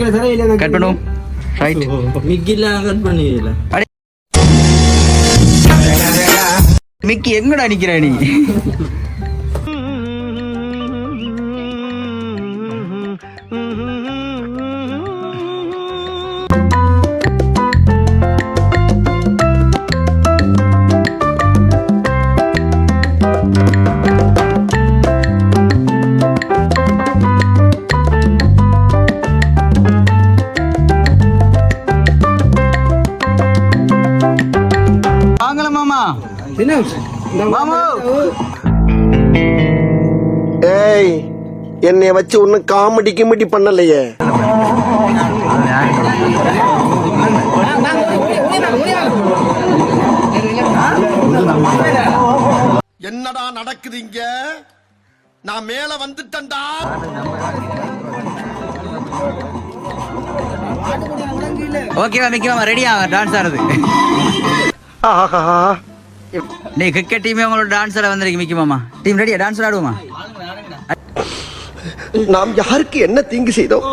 Cut பண்ணுவோம் right மிக்கிலாம் cut பண்ணுவீங்களா மிக்கி எங்கடா நிக்கிற நீ என்னைய வச்சு ஒன்னும் காமெடி கிமெடி பண்ணலையே. என்னடா நடக்குது இங்க? நான் மேல வந்துட்டேன்டா. ஓகேவா மிக்கி மாமா ரெடியா டான்ஸ் ஆடுறது. ஆஹா நீ கிரிக்கெட் டீமே உங்களோட டான்ஸ் ஆட வந்திருக்கு மிக்கி மாமா. டீம் ரெடியா டான்ஸ் ஆடுவோமா? நாம் யாருக்கு என்ன தீங்கு செய்தோம்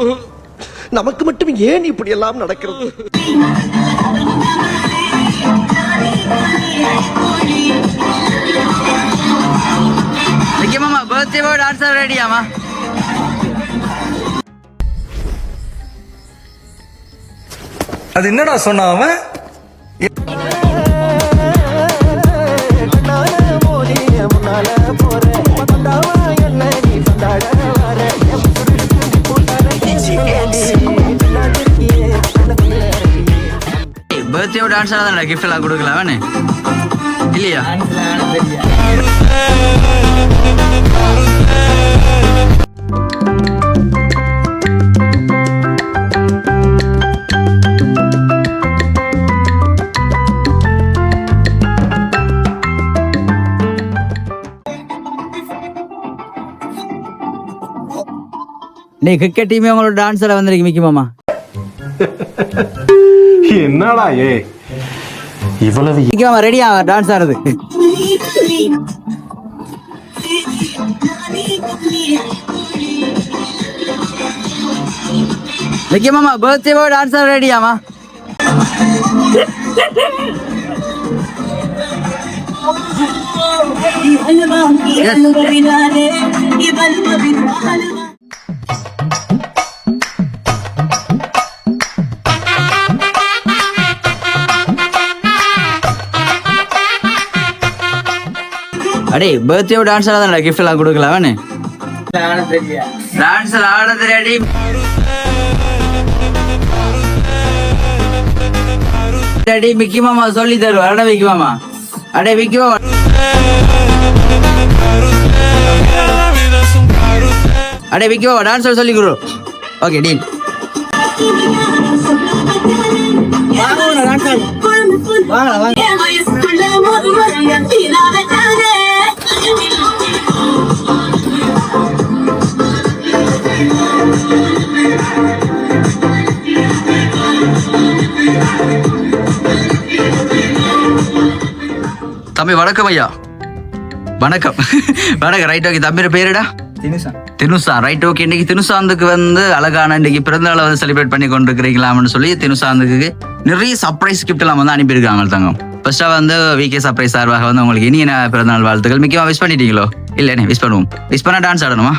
நமக்கு மட்டும் ஏன் இப்படி எல்லாம் நடக்கிறது மிக்கி மாமா பர்த்டே டான்ஸ் ரெடியாமா அது என்னடா சொன்னான் அவன்? பர்த்டே டான்ஸ் தான் கிஃப்ட் எல்லாம் கொடுக்கலாம் வேணே. இல்லையா? நீ கிரிக்கெட் டீமே உங்களோட டான்ஸ் ஆட வந்திருக்கு மிக்கி மாமா. என்னடா ஏ? இவ்வளவு மிக்கி மாமா ரெடியா டான்ஸ் ஆடுறது மிக்கி மாமா பர்த்டே டான்ஸ் ஆட ரெடியாமா அடே பர்த்டே டான்ஸ் ஆட கிஃப்ட் எல்லாம் கொடுக்கலாம் டான்ஸ் ஆடுறது ரெடி அடே மிக்கி மாமா சொல்லி தருவார். அட மிக்கி மாமா. அடே மிக்கி மாமா. அடே மிக்கி மாமா டான்ஸ் சொல்லி கொடு. ஓகே டீல் தம்பி வணக்கம் ஐயா. வணக்கம். வணக்கம் ரைட் ஓகே தம்பி பேருடா? தினுசா. ரைட் ஓகே இன்னைக்கு தினுசாந்துக்கு வந்து அழகான இன்னைக்கு பிறந்தநாளை வந்து செலிப்ரேட் பண்ணி கொண்டிருக்கிறீங்களாம்னு சொல்லி தினுசாந்துக்கு நிறைய சர்ப்ரைஸ் கிஃப்ட் எல்லாம் வந்து அனுப்பியிருக்காங்க தங்கம். ஃபர்ஸ்டா வந்து விகே சர்ப்ரைஸ் சார்பாக வந்து உங்களுக்கு இனிய நா- பிறந்தநாள் வாழ்த்துக்கள். மிக்கமா விஷ் பண்ணிட்டீங்களோ? இல்லைண்ணே விஷ் பண்ணுவோம். விஷ் பண்ணா டான்ஸ் ஆடணுமா?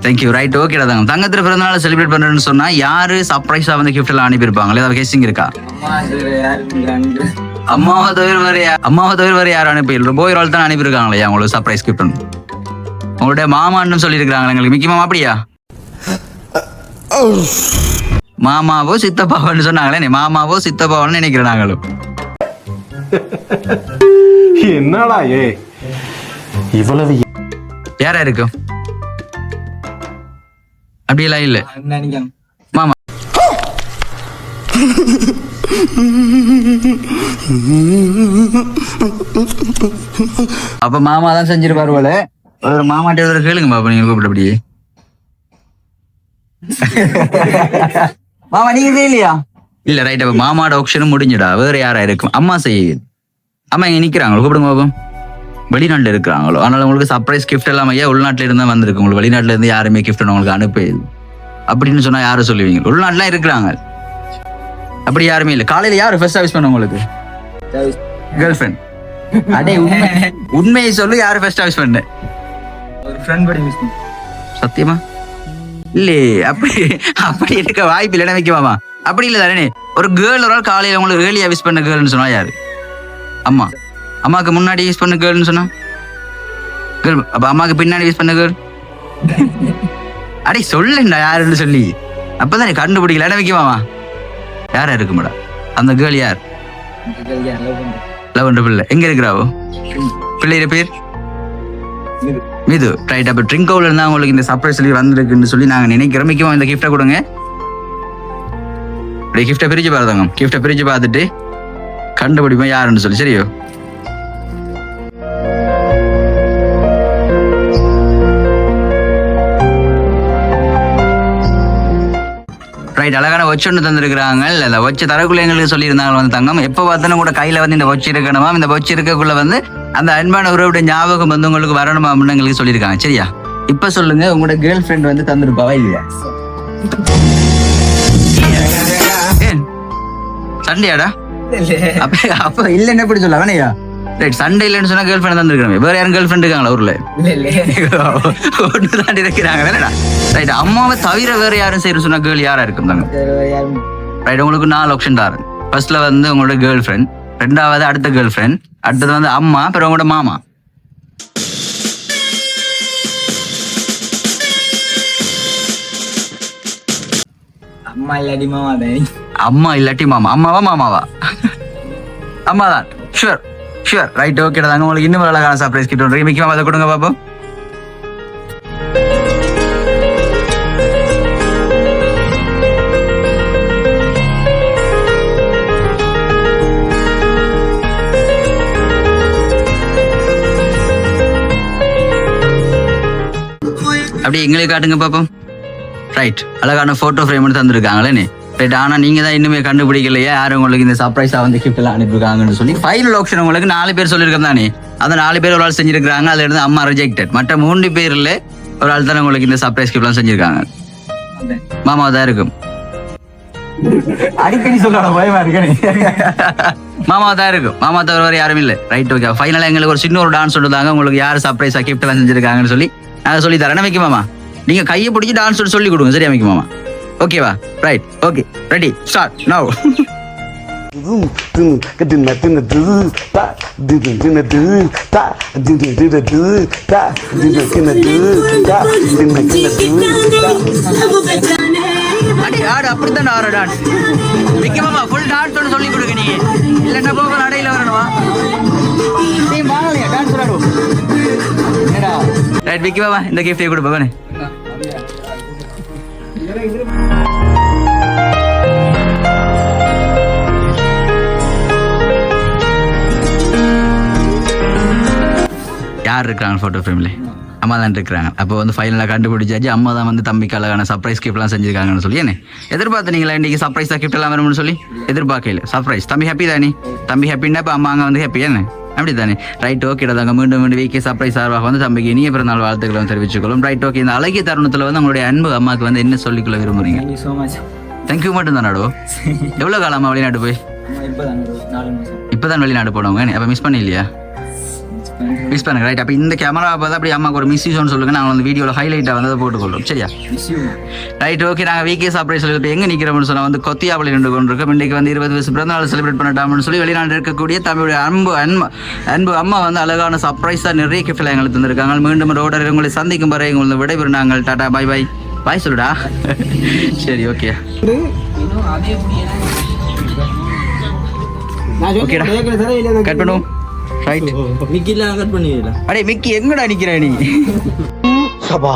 தேங்க்யூ ரைட் ஓகேடா தங்கம். தங்கத்துல பிறந்தநாள் செலிப்ரேட் பண்றேன்னு சொன்னா யாரு சர்ப்ரைஸா வந்து கிஃப்ட் எல்லாம் அனுப்பியிருப்பாங்களே ஏதாவது கெஸ்டிங் இருக்கா? அம்மாவை தவிர வேற அம்மாவை தவிர வேற யாரும் அனுப்பிடல போய் ரோல் தான் அனுப்பியிருக்காங்களே உங்களுக்கு சர்ப்ரைஸ் கிஃப்ட் உங்களுடைய மாமான்னு சொல்லியிருக்காங்களே எங்களுக்கு மிக்கி மாமா அப்படியா? மாமாவோ சித்தப்பாவோன்னு சொன்னாங்களே நீ மாமாவோ சித்தப்பாவோன்னு நினைக்கிறேன் நாங்களும். என்னடா ஏ? இவ்வளவு யாரா இருக்கும் அப்படியெல்லாம் இல்ல. மாமா. அப்ப மாமா தான் செஞ்சிருப்பாரு போல. ஒரு மாமாட்ட ஒரு கேளுங்க பாப்பா நீங்க கூப்பிட்டபடி மாமா நீங்க செய்யலையா? இல்ல ரைட் அப்ப மாமாட ஆப்ஷனும் முடிஞ்சுடா. வேற யாரா இருக்கும் அம்மா செய்யுது அம்மா இங்க நிக்கிறாங்களோ? கூப்பிடுங்க பாப்போம் வெளிநாட்டுல இருக்கிறாங்களோ? அதனால உங்களுக்கு சர்ப்ரைஸ் கிஃப்ட் எல்லாம் ஐயா உள்நாட்டுல இருந்தா வந்திருக்கு. உங்களுக்கு வெளிநாட்டுல இருந்து யாருமே கிஃப்ட் உங்களுக்கு அனுப்பி அப்படின்னு சொன்னா யாரும் சொல்லுவீங்க? உள்நாட்டுலாம் இருக்கிறாங்க. அப்படி யாருமே இல்லை. காலையில யாரு ஃபர்ஸ்ட் சர்வீஸ் பண்ண உங்களுக்கு? கேர்ள் ஃப்ரெண்ட் அடே உண்மை. உண்மையை சொல்லு யாரு ஃபர்ஸ்ட் சர்வீஸ் பண்ண? ஒரு ஃப்ரெண்ட் படி மிஸ் சத்தியமா? இல்லையே அப்படி அப்படி இருக்க வாய்ப்பு இல்லைன்னா வைக்குவாமா அப்படி இல்லை தானே ஒரு கேர்ள் ஒரு ஆள் காலையில உங்களுக்கு ஏர்லியா விஷ் பண்ண கேர்ள்னு சொன்னா யாரு? அம்மா. அம்மாக்கு முன்னாடி விஷ் பண்ண கேர்ள்னு சொன்னா? கேர்ள் அப்ப அம்மாக்கு பின்னாடி விஷ் பண்ண கேர்ள் அடே சொல்லுண்டா யாருன்னு சொல்லி. அப்பதானே கண்டுபிடிக்கல. இடம் வைக்குவாமா யாரா இருக்கு மேடம்? அந்த கேர்ள் யார்? லவ் பிள்ளை எங்க இருக்கிறாவோ? பிள்ளையோட பேர்? மிது. ரைட் அப்ப ட்ரிங்கோல இருந்தா உங்களுக்கு இந்த சர்ப்ரைஸ் சொல்லி வந்திருக்குன்னு சொல்லி நாங்க நினைக்கிறோம். முக்கியமா இந்த கிஃப்ட்டை கொடுங்க. அப்படியே கிஃப்ட்டை பிரிச்சு பாருங்க கிஃப்ட்டை பிரிச்சு பார்த்துட்டு கண்டுபிடிப்போம் யாருன்னு சொல்லி. சரியோ? ரைட் அழகான வச்சு ஒன்று தந்திருக்கிறாங்க. அந்த வச்சு தரக்குள்ள எங்களுக்கு சொல்லியிருந்தாங்க வந்து தங்கம். எப்போ பார்த்தாலும் கூட கையில் வந்து இந்த வச்சு இருக்கணுமா? இந்த வச்சு இருக்கக்குள்ள வந்து அந்த அன்பான உறவுடைய ஞாபகம் வந்து உங்களுக்கு வரணுமா அப்படின்னு எங்களுக்கு சொல்லியிருக்காங்க. சரியா? இப்போ சொல்லுங்க உங்களோட கேர்ள் ஃப்ரெண்ட் வந்து தந்திருப்பாவா இல்லையா? சண்டையாடா? அப்ப அப்ப இல்லைன்னு எப்படி சொல்ல வேணையா ரைட் சண்டே இல்லைன்னு சொன்னா கேர்ள் ஃப்ரெண்ட் தந்திருக்கிறோம் வேற யாரும் கேர்ள் ஃப்ரெண்ட் இருக்காங்களா ஊர்ல? ஒன்று தான் இருக்கிறாங்க ரைட் அம்மாவை தவிர வேற யாரும் செய்யற சொன்னா கேர்ள் யாரா இருக்கும் தாங்க ரைட் உங்களுக்கு நாலு ஆப்ஷன் தான். ஃபர்ஸ்ட்ல வந்து உங்களோட கேர்ள் ஃப்ரெண்ட் ரெண்டாவது அடுத்த கேர்ள் ஃப்ரெண்ட் அடுத்தது வந்து அம்மா அப்புறம் உங்களோட மாமா. அம்மா இல்லாடி மாமா தான்? அம்மா இல்லாட்டி மாமா. அம்மாவா மாமாவா? அம்மா தான் ஷுவர் ஷுவர் ரைட் ஓகே தாங்க உங்களுக்கு இன்னும் அழகான சர்ப்ரைஸ் கிட்ட ஒன்று அதை கொடுங்க பாப்போம். அப்படியே எங்களுக்கு காட்டுங்க பாப்போம். ரைட் அழகான போட்டோ ஃப்ரேம் எடுத்து தந்திருக்காங்களே ரைட் ஆனா நீங்க தான் இன்னுமே கண்டுபிடிக்கலையே. யாரும் உங்களுக்கு இந்த சர்ப்ரைஸா வந்து கிஃப்ட் எல்லாம் அனுப்பியிருக்காங்கன்னு சொல்லி? ஃபைனல் ஆப்ஷன் உங்களுக்கு நாலு பேர் சொல்லியிருக்கோம் தானே? அந்த நாலு பேர் ஒரு ஆள் செஞ்சிருக்காங்க அதுல இருந்து அம்மா ரிஜெக்டட் மற்ற மூணு பேர்ல ஒரு ஆள் தானே உங்களுக்கு இந்த சர்ப்ரைஸ் கிஃப்ட் எல்லாம் செஞ்சிருக்காங்க. மாமா தான் இருக்கும். அடிக்கடி சொல்ல பயமா இருக்கு மாமா தான் இருக்கும். மாமா தவிர வேறு யாரும் இல்லை. ரைட் ஓகே ஃபைனலா எங்களுக்கு ஒரு சின்ன ஒரு டான்ஸ் சொல்லுதாங்க உங்களுக்கு யார் சர்ப்ரைஸா கிஃப்ட் எல்லாம் செஞ்சிருக்காங்கன்னு சொல்லி நான் சொல்லி தரேன். அமைக்கு மாமா? நீங்க கையை பிடிச்சி டான்ஸ் சொல்லி கொடுங்க. சரியா அமைக்கு மாமா? ஓகேவா right okay ready start now அப்படித்தான் ஆறு டான்ஸ் விக்க மாமா ஃபுல் டான்ஸ் ஒன்று சொல்லி கொடுங்க நீங்க இல்லைன்னா போக நடையில வரணுமா? நீ வாங்கலையா டான்ஸ் விளாடுவோம் ரைட் விக்கி மாமா இந்த கிஃப்டே கொடுப்பேன் யார் இருக்காங்க ஃபோட்டோ ஃப்ரேம்ல அம்மா தான் இருக்கிறாங்க அப்போ வந்து ஃபைனலாக கண்டுபிடிச்சாச்சு அம்மா தான் வந்து தம்பிக்கு அழகான சர்ப்ரைஸ் கிஃப்ட்லாம் செஞ்சிருக்காங்கன்னு சொல்லி. என்ன? எதிர்பார்த்தீங்களா இன்னைக்கு சர்ப்ரைஸ் கிஃப்ட் எல்லாம் வரும்னு சொல்லி? எதிர்பார்க்கல. சர்ப்ரைஸ் தம்பி ஹாப்பி தானே? தம்பி ஹாப்பின்னா இப்போ அம்மா அங்கே வந்து ஹாப்பி என்ன? அப்படி தானே ரைட் ஓகே தாங்க மீண்டும் மீண்டும் வீக்கே சர்ப்ரைஸ் சார்பாக வந்து தம்பிக்கு இனிய பிறந்தநாள் வாழ்த்துக்களை வந்து தெரிவிச்சுக்கொள்ளும். ரைட் ஓகே இந்த அழகிய தருணத்தில் வந்து உங்களுடைய அன்பு அம்மாவுக்கு வந்து என்ன சொல்லிக்கொள்ள விரும்புறீங்க? தேங்க்யூ மட்டும் தானாடோ எவ்வளோ காலமா வெளிநாட்டு போய்? இப்போ தான் இப்போதான் வெளிநாடு போனவங்க அப்போ மிஸ் பண்ணி இல்லையா மிஸ் பண்ணுங்க. ரைட் அப்போ இந்த கேமரா பார்த்து அப்படி அம்மாக்கு ஒரு மிஸ் யூஸ்னு சொல்லுங்க நாங்கள் வந்து வீடியோவில் ஹைலைட்டாக வந்து அதை போட்டுக்கொள்ளும் சரியா? ரைட் ஓகே நாங்கள் சாப்பிட சொல்லி இப்போ எங்கே நிற்கிறோம்னு சொன்னால் வந்து கொத்தியாவில் நின்று கொண்டிருக்கோம். இன்றைக்கு வந்து இருபது வயசு பிறந்த நாள் செலிப்ரேட் பண்ணட்டாம்னு சொல்லி வெளிநாடு இருக்கக்கூடிய தமிழுடைய அன்பு அன்பு அன்பு அம்மா வந்து அழகான சர்ப்ரைஸாக நிறைய கிஃப்டில் எங்களுக்கு தந்திருக்காங்க. மீண்டும் ரோடர் உங்களை சந்திக்கும் வரை உங்களை விடைபெறும் நாங்கள் டாடா பாய் பாய் பாய் சொல்லுடா. சரி ஓகே ஓகேடா கட் பண்ணுவோம். ரைட் மிக்கிலாம் கட் பண்ணுவீங்களா அடே மிக்கி எங்கடா நிக்கிற நீ? சபா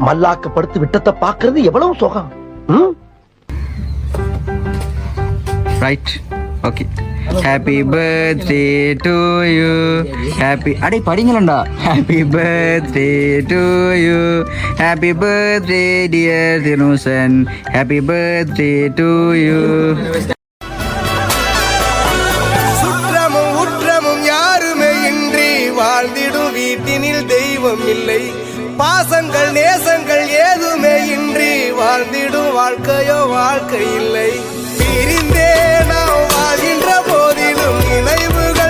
மல்லாக்க படுத்து விட்டத்தை பாக்குறது எவ்வளவு சுகம். ம்? Right okay happy birthday to you happy அடே படிங்களா happy birthday to you happy birthday dear Dinusan happy birthday to you தெய்வம் இல்லை. பாசங்கள் நேசங்கள் ஏதுமே இன்றி வாழ்ந்திடும் வாழ்க்கையோ வாழ்க்கை இல்லை. பிரிந்தே நாம் வாழ்கின்ற போதிலும் நினைவுகள்